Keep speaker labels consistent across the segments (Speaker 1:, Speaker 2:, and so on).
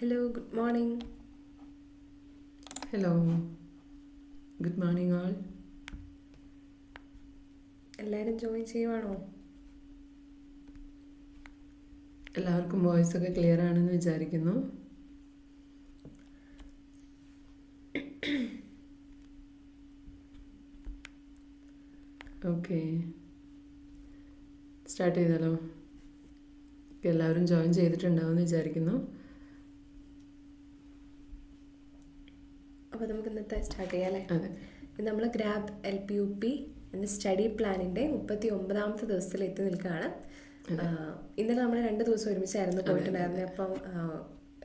Speaker 1: Hello good morning
Speaker 2: hello good morning all
Speaker 1: എല്ലാവരും join ചെയ്യുവാണോ?
Speaker 2: എല്ലാവർക്കും voice ഒക്കെ ക്ലിയർ ആണെന്ന് വിചാരിക്കുന്നു. ഓക്കെ സ്റ്റാർട്ട് ചെയ്താലോ? എല്ലാവരും ജോയിൻ ചെയ്തിട്ടുണ്ടാവുമെന്ന് വിചാരിക്കുന്നു.
Speaker 1: അപ്പോൾ നമുക്ക് ഇന്നത്തെ സ്റ്റാർട്ട് ചെയ്യാം അല്ലേ
Speaker 2: അതെ.
Speaker 1: ഇത് നമ്മൾ grab L P U P എന്ന സ്റ്റഡി പ്ലാനിന്റെ മുപ്പത്തി ഒമ്പതാമത്തെ ദിവസത്തിൽ എത്തി നിൽക്കുകയാണ് ഇന്നലെ നമ്മൾ രണ്ട് ദിവസം ഒരുമിച്ചായിരുന്നു പോയിട്ടുണ്ടായിരുന്നത് അപ്പം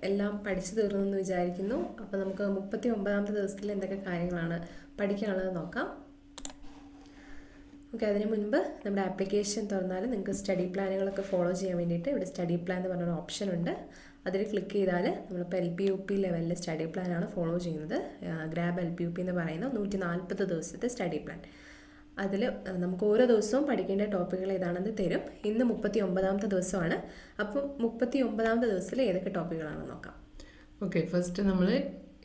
Speaker 1: എല്ലാം പഠിച്ചു തീർന്നു എന്ന് വിചാരിക്കുന്നു. അപ്പം നമുക്ക് മുപ്പത്തി ഒമ്പതാമത്തെ ദിവസത്തിൽ എന്തൊക്കെ കാര്യങ്ങളാണ് പഠിക്കാനുള്ളത് നോക്കാം. ഓക്കെ അതിന് മുൻപ് നമ്മുടെ ആപ്ലിക്കേഷൻ തുറന്നാൽ നിങ്ങൾക്ക് സ്റ്റഡി പ്ലാനുകളൊക്കെ ഫോളോ ചെയ്യാൻ വേണ്ടിയിട്ട് ഇവിടെ സ്റ്റഡി പ്ലാൻ എന്ന് പറഞ്ഞൊരു ഓപ്ഷൻ ഉണ്ട് അതിൽ ക്ലിക്ക് ചെയ്താൽ നമ്മളിപ്പോൾ എൽ പി യു പി ലെവലിൽ സ്റ്റഡി പ്ലാനാണ് ഫോളോ ചെയ്യുന്നത്. Grab L P U P എന്ന് പറയുന്ന നൂറ്റി നാൽപ്പത് ദിവസത്തെ സ്റ്റഡി പ്ലാൻ അതിൽ നമുക്ക് ഓരോ ദിവസവും പഠിക്കേണ്ട ടോപ്പിക്കുകൾ ഏതാണെന്ന് തരും. ഇന്ന് മുപ്പത്തി ഒമ്പതാമത്തെ ദിവസമാണ്. അപ്പോൾ മുപ്പത്തി ഒമ്പതാമത്തെ ദിവസത്തിൽ ഏതൊക്കെ ടോപ്പിക്കുകളാണെന്ന് നോക്കാം.
Speaker 2: ഓക്കെ ഫസ്റ്റ് നമ്മൾ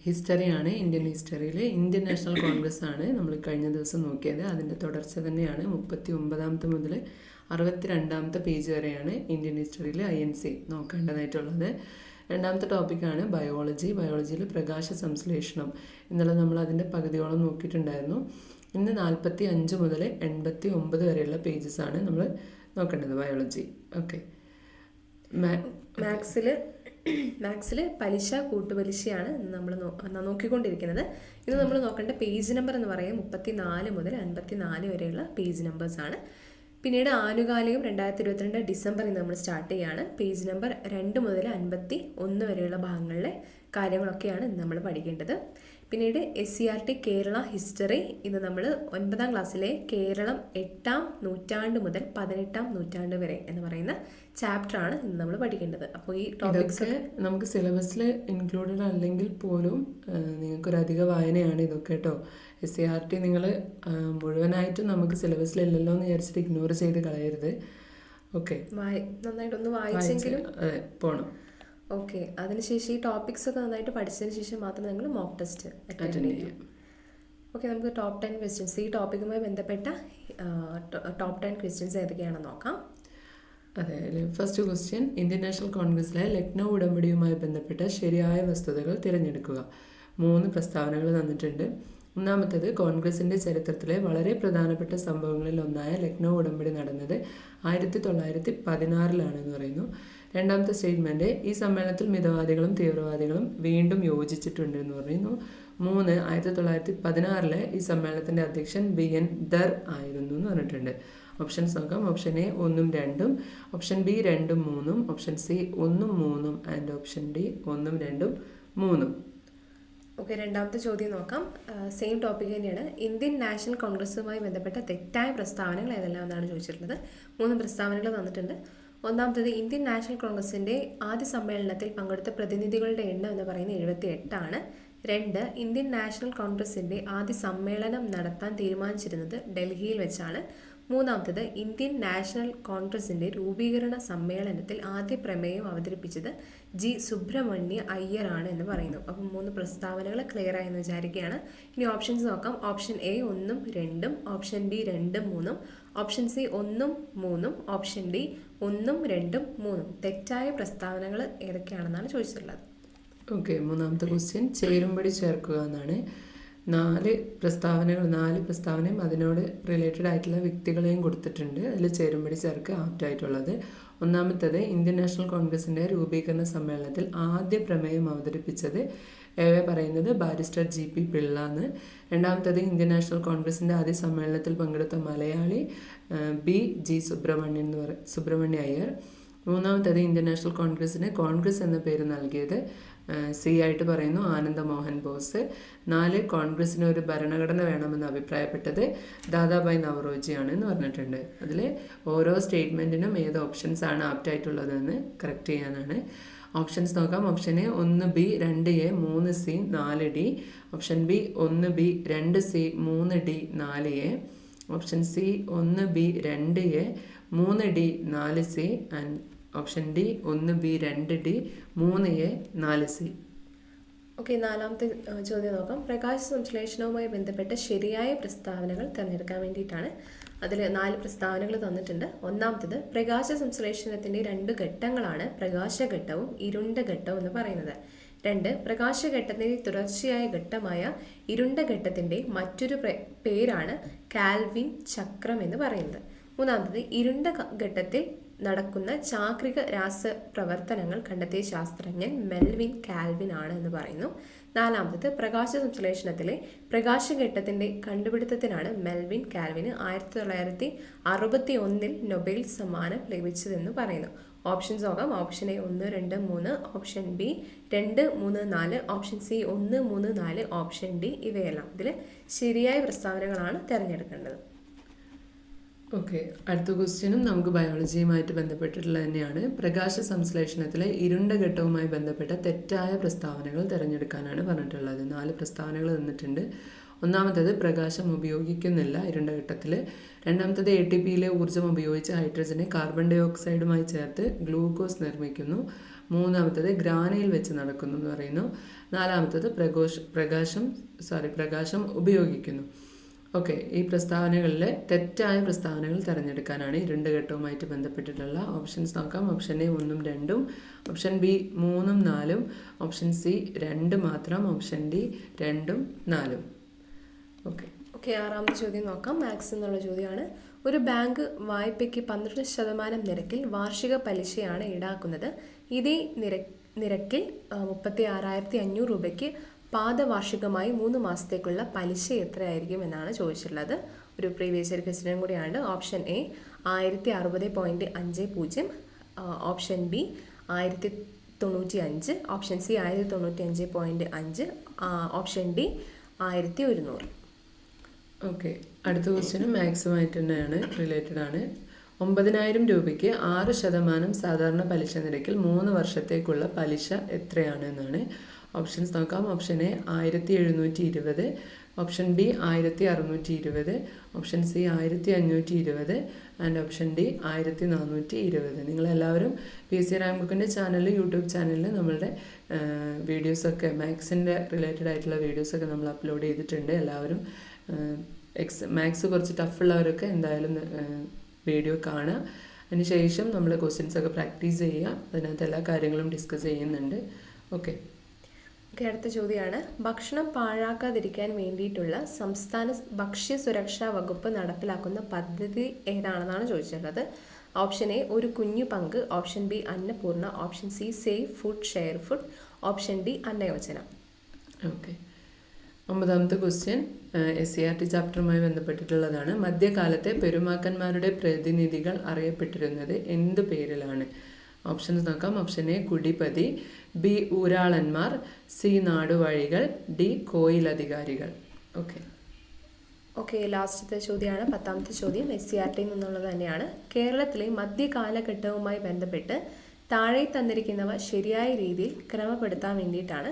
Speaker 2: ഹിസ്റ്ററിയാണ് ഇന്ത്യൻ ഹിസ്റ്ററിയിൽ ഇന്ത്യൻ നാഷണൽ കോൺഗ്രസ് ആണ് നമ്മൾ കഴിഞ്ഞ ദിവസം നോക്കിയത്. അതിന്റെ തുടർച്ച തന്നെയാണ് മുപ്പത്തി ഒമ്പതാമത്തെ മുതൽ അറുപത്തി രണ്ടാമത്തെ പേജ് വരെയാണ് ഇന്ത്യൻ ഹിസ്റ്ററിയിൽ ഐ എൻ സി നോക്കേണ്ടതായിട്ടുള്ളത്. രണ്ടാമത്തെ ടോപ്പിക്കാണ് ബയോളജി ബയോളജിയിൽ പ്രകാശ സംശ്ലേഷണം ഇന്നലെ നമ്മൾ അതിന്റെ പകുതിയോളം നോക്കിയിട്ടുണ്ടായിരുന്നു. ഇന്ന് നാൽപ്പത്തി അഞ്ച് മുതൽ എൺപത്തി ഒമ്പത് വരെയുള്ള പേജസ് ആണ് നമ്മൾ നോക്കേണ്ടത് ബയോളജി ഓക്കെ
Speaker 1: മാത്സിൽ മാത്സിൽ പലിശ കൂട്ടുപലിശയാണ് നമ്മൾ നോക്കിക്കൊണ്ടിരിക്കുന്നത്. ഇത് നമ്മൾ നോക്കേണ്ട പേജ് നമ്പർ എന്ന് പറയുന്നത് മുപ്പത്തി നാല് മുതൽ അൻപത്തി നാല് വരെയുള്ള പേജ് നമ്പേഴ്സാണ് പിന്നീട് ആനുകാലികം രണ്ടായിരത്തി ഇരുപത്തിരണ്ട് ഡിസംബറിൽ നമ്മൾ സ്റ്റാർട്ട് ചെയ്യുകയാണ് പേജ് നമ്പർ രണ്ട് മുതൽ അൻപത്തി ഒന്ന് വരെയുള്ള ഭാഗങ്ങളിലെ കാര്യങ്ങളൊക്കെയാണ് നമ്മൾ പഠിക്കേണ്ടത്. പിന്നീട് S C R T Kerala history ഇത് നമ്മൾ ഒൻപതാം ക്ലാസ്സിലെ കേരളം എട്ടാം നൂറ്റാണ്ട് മുതൽ പതിനെട്ടാം നൂറ്റാണ്ട് വരെ എന്ന് പറയുന്ന ചാപ്റ്ററാണ് ഇന്ന് നമ്മൾ പഠിക്കേണ്ടത്. അപ്പോൾ ഈ ടോപ്പിക്സ്
Speaker 2: നമുക്ക് സിലബസിൽ ഇൻക്ലൂഡഡ് അല്ലെങ്കിൽ പോലും നിങ്ങൾക്കൊരു അധിക വായനയാണ് ഇതൊക്കെ കേട്ടോ എസ് സി ആർ ടി നിങ്ങൾ മുഴുവനായിട്ടും നമുക്ക് സിലബസിലില്ലല്ലോ എന്ന് വിചാരിച്ചിട്ട് ഇഗ്നോർ ചെയ്ത് കളയരുത്. ഓക്കെ.
Speaker 1: നന്നായിട്ടൊന്ന് വായിച്ചെങ്കിലും
Speaker 2: പോകണം പോണം.
Speaker 1: ഓക്കെ അതിനുശേഷം ഈ ടോപ്പിക്സ് ഒക്കെ നന്നായിട്ട് പഠിച്ചതിന് ശേഷം മാത്രമേ നിങ്ങൾ മോക്ക് ടെസ്റ്റ് അറ്റൻഡ് ചെയ്യൂ. ഓക്കെ നമുക്ക് ടോപ്പ് ടെൻ ക്വസ്റ്റ്യൻസ് ഈ ടോപ്പിക്കുമായി ബന്ധപ്പെട്ട ടോപ്പ് ടെൻ ക്വസ്റ്റ്യൻസ് ഏതൊക്കെയാണെന്ന് നോക്കാം.
Speaker 2: അതെ ഫസ്റ്റ് ക്വസ്റ്റ്യൻ ഇന്ത്യൻ നാഷണൽ കോൺഗ്രസിലെ ലക്നൗ ഉടമ്പടിയുമായി ബന്ധപ്പെട്ട ശരിയായ വസ്തുതകൾ തിരഞ്ഞെടുക്കുക. മൂന്ന് പ്രസ്താവനകൾ തന്നിട്ടുണ്ട്. ഒന്നാമത്തേത് കോൺഗ്രസിന്റെ ചരിത്രത്തിലെ വളരെ പ്രധാനപ്പെട്ട സംഭവങ്ങളിൽ ഒന്നായ ലക്നൗ ഉടമ്പടി നടന്നത് ആയിരത്തി തൊള്ളായിരത്തി പതിനാറിലാണെന്ന് പറയുന്നു. രണ്ടാമത്തെ സ്റ്റേറ്റ്മെന്റ് ഈ സമ്മേളനത്തിൽ മിതവാദികളും തീവ്രവാദികളും വീണ്ടും യോജിച്ചിട്ടുണ്ട് എന്ന് പറയുന്നു. മൂന്ന് ആയിരത്തി തൊള്ളായിരത്തി പതിനാറിലെ ഈ സമ്മേളനത്തിന്റെ അധ്യക്ഷൻ ബി എൻ ദർ ആയിരുന്നു എന്ന് പറഞ്ഞിട്ടുണ്ട്. ഓപ്ഷൻസ് നോക്കാം ഓപ്ഷൻ എ ഒന്നും രണ്ടും ഓപ്ഷൻ ബി രണ്ടും മൂന്നും ഓപ്ഷൻ സി ഒന്നും മൂന്നും ആൻഡ് ഓപ്ഷൻ ഡി ഒന്നും രണ്ടും മൂന്നും.
Speaker 1: ഓക്കെ രണ്ടാമത്തെ ചോദ്യം നോക്കാം. സെയിം ടോപ്പിക് തന്നെയാണ്. ഇന്ത്യൻ നാഷണൽ കോൺഗ്രസ്സുമായി ബന്ധപ്പെട്ട തെറ്റായ പ്രസ്താവനകൾ ഏതെല്ലാം എന്നാണ് ചോദിച്ചിട്ടുള്ളത്. മൂന്ന് പ്രസ്താവനകൾ തന്നിട്ടുണ്ട്. ഒന്നാമത്തേത് ഇന്ത്യൻ നാഷണൽ കോൺഗ്രസിന്റെ ആദ്യ സമ്മേളനത്തിൽ പങ്കെടുത്ത പ്രതിനിധികളുടെ എണ്ണം എന്ന് പറയുന്നത് എഴുപത്തി എട്ടാണ് രണ്ട് ഇന്ത്യൻ നാഷണൽ കോൺഗ്രസിന്റെ ആദ്യ സമ്മേളനം നടത്താൻ തീരുമാനിച്ചിരുന്നത് ഡൽഹിയിൽ വെച്ചാണ്. മൂന്നാമത്തത് ഇന്ത്യൻ നാഷണൽ കോൺഗ്രസിന്റെ രൂപീകരണ സമ്മേളനത്തിൽ ആദ്യ പ്രമേയം അവതരിപ്പിച്ചത് ജി സുബ്രഹ്മണ്യ അയ്യറാണ് എന്ന് പറയുന്നു. അപ്പം മൂന്ന് പ്രസ്താവനകൾ ക്ലിയർ ആയെന്ന് വിചാരിക്കുകയാണ്. ഇനി ഓപ്ഷൻസ് നോക്കാം. ഓപ്ഷൻ എ ഒന്നും രണ്ടും ഓപ്ഷൻ ബി രണ്ടും മൂന്നും ഓപ്ഷൻ സി ഒന്നും മൂന്നും ഓപ്ഷൻ ഡി ഒന്നും രണ്ടും മൂന്നും. തെറ്റായ പ്രസ്താവനകൾ ഏതൊക്കെയാണെന്നാണ് ചോദിച്ചിട്ടുള്ളത്.
Speaker 2: ഓക്കെ മൂന്നാമത്തെ ക്വസ്റ്റ്യൻ ചേരുംപടി ചേർക്കുക എന്നാണ്. നാല് പ്രസ്താവനകൾ നാല് പ്രസ്താവനയും അതിനോട് റിലേറ്റഡ് ആയിട്ടുള്ള വ്യക്തികളെയും കൊടുത്തിട്ടുണ്ട്. അതിൽ ചേരുംപടി ചേർക്ക് ആപ്റ്റായിട്ടുള്ളത് ഒന്നാമത്തത് ഇന്ത്യൻ നാഷണൽ കോൺഗ്രസിന്റെ രൂപീകരണ സമ്മേളനത്തിൽ ആദ്യ പ്രമേയം അവതരിപ്പിച്ചത് എവ പറയുന്നത്? ബാരിസ്റ്റർ ജി പി പിള്ള എന്ന് രണ്ടാമത്തത് ഇന്ത്യൻ നാഷണൽ കോൺഗ്രസിന്റെ ആദ്യ സമ്മേളനത്തിൽ പങ്കെടുത്ത മലയാളി ബി ജി സുബ്രഹ്മണ്യൻ എന്ന് പറ സുബ്രഹ്മണ്യ അയ്യർ. മൂന്നാമത്തേത് ഇന്ത്യൻ നാഷണൽ കോൺഗ്രസിന് കോൺഗ്രസ് എന്ന പേര് നൽകിയത് സി ആയിട്ട് പറയുന്നു ആനന്ദ മോഹൻ ബോസ്. നാല് കോൺഗ്രസിന് ഒരു ഭരണഘടന വേണമെന്ന് അഭിപ്രായപ്പെട്ടത് ദാദാഭായ് നവറോജിയാണ് എന്ന് പറഞ്ഞിട്ടുണ്ട്. അതിൽ ഓരോ സ്റ്റേറ്റ്മെന്റിനും ഏത് ഓപ്ഷൻസ് ആണ് ആപ്റ്റായിട്ടുള്ളതെന്ന് കറക്റ്റ് ചെയ്യാനാണ്. ഓപ്ഷൻസ് നോക്കാം. ഓപ്ഷൻ എ ഒന്ന് ബി രണ്ട് എ മൂന്ന് സി നാല് ഡി. ഓപ്ഷൻ ബി ഒന്ന് ബി രണ്ട് സി മൂന്ന് ഡി നാല് എ. ഓപ്ഷൻ സി ഒന്ന് ബി രണ്ട് എ മൂന്ന് ഡി നാല് സി ആൻഡ് ഓപ്ഷൻ ഡി ഒന്ന് ബി രണ്ട് ഡി മൂന്ന് എ നാല് സി
Speaker 1: ഓക്കെ നാലാമത്തെ ചോദ്യം നോക്കാം. പ്രകാശ സംശ്ലേഷണവുമായി ബന്ധപ്പെട്ട ശരിയായ പ്രസ്താവനകൾ തിരഞ്ഞെടുക്കാൻ വേണ്ടിയിട്ടാണ് അതിൽ നാല് പ്രസ്താവനകൾ തന്നിട്ടുണ്ട്. ഒന്നാമത്തത് പ്രകാശ സംശ്ലേഷണത്തിന്റെ രണ്ട് ഘട്ടങ്ങളാണ് പ്രകാശഘട്ടവും ഇരുണ്ട ഘട്ടവും എന്ന് പറയുന്നത്. രണ്ട് പ്രകാശഘട്ടത്തിന്റെ തുടർച്ചയായ ഘട്ടമായ ഇരുണ്ട ഘട്ടത്തിന്റെ മറ്റൊരു പേരാണ് കാൽവിൻ ചക്രം എന്ന് പറയുന്നത്. മൂന്നാമത്തത് ഇരുണ്ട ഘട്ടത്തിൽ നടക്കുന്ന ചാക്രിക രാസ പ്രവർത്തനങ്ങൾ കണ്ടെത്തിയ ശാസ്ത്രജ്ഞൻ മെൽവിൻ കാൽവിൻ ആണ് എന്ന് പറയുന്നു. നാലാമത്തത് പ്രകാശ സംശ്ലേഷണത്തിലെ പ്രകാശഘട്ടത്തിന്റെ കണ്ടുപിടുത്തത്തിനാണ് മെൽവിൻ കാൽവിന് ആയിരത്തി തൊള്ളായിരത്തി അറുപത്തി ഒന്നിൽ നൊബേൽ സമ്മാനം ലഭിച്ചതെന്ന് പറയുന്നു. ഓപ്ഷൻസ് ഓകാം ഓപ്ഷൻ എ ഒന്ന് രണ്ട് മൂന്ന് ഓപ്ഷൻ ബി രണ്ട് മൂന്ന് നാല് ഓപ്ഷൻ സി ഒന്ന് മൂന്ന് നാല് ഓപ്ഷൻ ഡി ഇവയെല്ലാം. ഇതിൽ ശരിയായ പ്രസ്താവനകളാണ് തിരഞ്ഞെടുക്കേണ്ടത്.
Speaker 2: ഓക്കെ അടുത്ത ക്വസ്റ്റ്യനും നമുക്ക് ബയോളജിയുമായിട്ട് ബന്ധപ്പെട്ടിട്ടുള്ള തന്നെയാണ്. പ്രകാശ സംശ്ലേഷണത്തിലെ ഇരുണ്ട ഘട്ടവുമായി ബന്ധപ്പെട്ട തെറ്റായ പ്രസ്താവനകൾ തിരഞ്ഞെടുക്കാനാണ് പറഞ്ഞിട്ടുള്ളത്. നാല് പ്രസ്താവനകൾ തന്നിട്ടുണ്ട്. ഒന്നാമത്തേത് പ്രകാശം ഉപയോഗിക്കുന്നില്ല ഇരുണ്ട ഘട്ടത്തിൽ രണ്ടാമത്തേത് എ ടി പിയിലെ ഊർജം ഉപയോഗിച്ച് ഹൈഡ്രജനെ കാർബൺ ഡൈ ഓക്സൈഡുമായി ചേർത്ത് ഗ്ലൂക്കോസ് നിർമ്മിക്കുന്നു. മൂന്നാമത്തേത് ഗ്രാനയിൽ വെച്ച് നടക്കുന്നു എന്ന് പറയുന്നു. നാലാമത്തേത് പ്രകോഷ് പ്രകാശം സോറി പ്രകാശം ഉപയോഗിക്കുന്നു. ഓക്കെ ഈ പ്രസ്താവനകളിലെ തെറ്റായ പ്രസ്താവനകൾ തിരഞ്ഞെടുക്കാനാണ് ഇരുണ്ട് ഘട്ടവുമായിട്ട് ബന്ധപ്പെട്ടിട്ടുള്ള ഓപ്ഷൻസ് നോക്കാം. ഓപ്ഷൻ എ ഒന്നും രണ്ടും ഓപ്ഷൻ ബി മൂന്നും നാലും ഓപ്ഷൻ സി രണ്ട് മാത്രം ഓപ്ഷൻ ഡി രണ്ടും നാലും. ഓക്കെ
Speaker 1: ഓക്കെ ആറാമത്തെ ചോദ്യം നോക്കാം. മാത്സ് എന്നുള്ള ചോദ്യമാണ്. ഒരു ബാങ്ക് വായ്പയ്ക്ക് പന്ത്രണ്ട് ശതമാനം നിരക്കിൽ വാർഷിക പലിശയാണ് ഈടാക്കുന്നത്. ഇതേ നിര നിരക്കിൽ മുപ്പത്തി ആറായിരത്തി അഞ്ഞൂറ് രൂപയ്ക്ക് പാദവാർഷികമായി മൂന്ന് മാസത്തേക്കുള്ള പലിശ എത്രയായിരിക്കും എന്നാണ് ചോദിച്ചിട്ടുള്ളത്. ഒരു പ്രീവിയസ് ഇയർ ക്വസ്റ്റ്യനും കൂടിയാണ് ഓപ്ഷൻ എ ആയിരത്തി അറുപത് പോയിന്റ് അഞ്ച് പൂജ്യം ഓപ്ഷൻ ബി ആയിരത്തി തൊണ്ണൂറ്റി അഞ്ച് ഓപ്ഷൻ സി ആയിരത്തി തൊണ്ണൂറ്റി അഞ്ച് പോയിന്റ് അഞ്ച് ഓപ്ഷൻ ഡി ആയിരത്തി ഒരുന്നൂറ്
Speaker 2: ഓക്കെ അടുത്ത ക്വസ്റ്റ്യനും മാത്സുമായിട്ട് തന്നെയാണ് റിലേറ്റഡ് ആണ്. ഒമ്പതിനായിരം രൂപയ്ക്ക് ആറ് ശതമാനം സാധാരണ പലിശ നിരക്കിൽ മൂന്ന് വർഷത്തേക്കുള്ള പലിശ എത്രയാണ് എന്നാണ് ഓപ്ഷൻസ് നോക്കാം. ഓപ്ഷൻ എ ആയിരത്തി എഴുന്നൂറ്റി ഇരുപത് ഓപ്ഷൻ ബി ആയിരത്തി അറുന്നൂറ്റി ഇരുപത് ഓപ്ഷൻ സി ആയിരത്തി അഞ്ഞൂറ്റി ഇരുപത് ആൻഡ് ഓപ്ഷൻ ഡി ആയിരത്തി നാനൂറ്റി ഇരുപത്. നിങ്ങളെല്ലാവരും പി സി റാംബുക്കിന്റെ ബുക്കിന്റെ ചാനലിൽ യൂട്യൂബ് ചാനലിൽ നമ്മളുടെ വീഡിയോസൊക്കെ മാത്സിന്റെ റിലേറ്റഡ് ആയിട്ടുള്ള വീഡിയോസൊക്കെ നമ്മൾ അപ്ലോഡ് ചെയ്തിട്ടുണ്ട്. എല്ലാവരും എക്സ് മാത്സ് കുറച്ച് ടഫുള്ളവരൊക്കെ എന്തായാലും വീഡിയോ കാണുക. അതിന് ശേഷം നമ്മൾ ക്വസ്റ്റ്യൻസ് ഒക്കെ പ്രാക്ടീസ് ചെയ്യുക. അതിനകത്ത് എല്ലാ കാര്യങ്ങളും ഡിസ്കസ് ചെയ്യുന്നുണ്ട്. ഓക്കെ
Speaker 1: ഓക്കെ അടുത്ത ചോദ്യമാണ് ഭക്ഷണം പാഴാക്കാതിരിക്കാൻ വേണ്ടിയിട്ടുള്ള സംസ്ഥാന ഭക്ഷ്യ സുരക്ഷാ വകുപ്പ് നടപ്പിലാക്കുന്ന പദ്ധതി ഏതാണെന്നാണ് ചോദിച്ചിട്ടുള്ളത്. ഓപ്ഷൻ എ ഒരു കുഞ്ഞു പങ്ക്. Option B Annapurna. Option C safe food share food option D Annayojana.
Speaker 2: Okay ഒമ്പതാമത്തെ question S C R T ചാപ്റ്ററുമായി ബന്ധപ്പെട്ടിട്ടുള്ളതാണ്. മധ്യകാലത്തെ പെരുമാക്കന്മാരുടെ പ്രതിനിധികൾ അറിയപ്പെട്ടിരുന്നത് എന്ത് പേരിലാണ്? ഓപ്ഷൻസ് നോക്കാം. ഓപ്ഷൻ എ കുടിപതി. ബി ഊരാളന്മാർ. സി നാടുവാഴികൾ. ഡി കോയിലധികാരികൾ. ഓക്കെ
Speaker 1: ഓക്കെ ലാസ്റ്റത്തെ ചോദ്യമാണ്. പത്താമത്തെ ചോദ്യം എസ് സി ആർ ടി എന്നുള്ളത് തന്നെയാണ്. കേരളത്തിലെ മധ്യകാലഘട്ടവുമായി ബന്ധപ്പെട്ട് താഴെ തന്നിരിക്കുന്നവ ശരിയായ രീതിയിൽ ക്രമപ്പെടുത്താൻ വേണ്ടിയിട്ടാണ്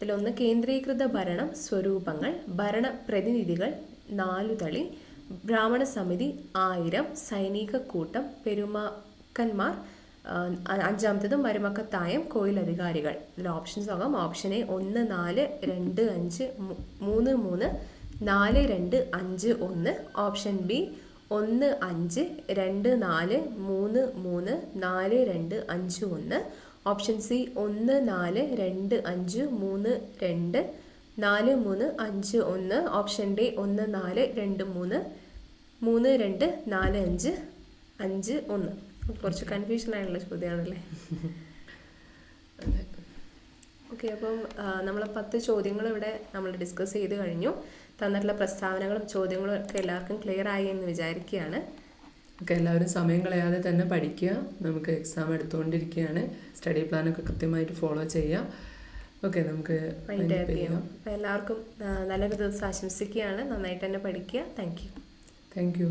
Speaker 1: അതിലൊന്ന് കേന്ദ്രീകൃത ഭരണം സ്വരൂപങ്ങൾ ഭരണ പ്രതിനിധികൾ നാലുതളി ബ്രാഹ്മണ സമിതി ആയിരം സൈനിക കൂട്ടം പെരുമാക്കന്മാർ അഞ്ചാമത്തത് മരുമക്കത്തായം കോയിലധികാരികൾ ഇതിൽ ഓപ്ഷൻസ് നോക്കാം. ഓപ്ഷൻ എ ഒന്ന് നാല് രണ്ട് അഞ്ച് മൂന്ന് മൂന്ന് നാല് രണ്ട് അഞ്ച് ഒന്ന്. ഓപ്ഷൻ ബി ഒന്ന് അഞ്ച് രണ്ട് നാല് മൂന്ന് മൂന്ന് നാല് രണ്ട് അഞ്ച് ഒന്ന്. ഓപ്ഷൻ സി ഒന്ന് നാല് രണ്ട് അഞ്ച് മൂന്ന് രണ്ട് നാല് മൂന്ന് അഞ്ച് ഒന്ന് ഓപ്ഷൻ ഡി ഒന്ന് നാല് രണ്ട് മൂന്ന് മൂന്ന് രണ്ട് നാല് അഞ്ച് അഞ്ച് ഒന്ന്. കുറച്ച് കൺഫ്യൂഷൻ ആയിട്ടുള്ള ചോദ്യമാണല്ലേ? ഓക്കെ അപ്പം നമ്മൾ പത്ത് ചോദ്യങ്ങൾ ഇവിടെ നമ്മൾ ഡിസ്കസ് ചെയ്ത് കഴിഞ്ഞു. തന്നിട്ടുള്ള പ്രസ്താവനകളും ചോദ്യങ്ങളും ഒക്കെ എല്ലാവർക്കും ക്ലിയർ ആയി എന്ന് വിചാരിക്കുകയാണ്.
Speaker 2: ഓക്കെ എല്ലാവരും സമയം കളയാതെ തന്നെ പഠിക്കുക. നമുക്ക് എക്സാം എടുത്തുകൊണ്ടിരിക്കുകയാണ്. സ്റ്റഡി പ്ലാനൊക്കെ കൃത്യമായിട്ട് ഫോളോ ചെയ്യുക. ഓക്കെ നമുക്ക്
Speaker 1: ചെയ്യാം.
Speaker 2: ചെയ്യാം.
Speaker 1: എല്ലാവർക്കും നല്ലൊരു ദിവസം ആശംസിക്കുകയാണ്. നന്നായിട്ട് തന്നെ പഠിക്കുക. Thank you
Speaker 2: thank you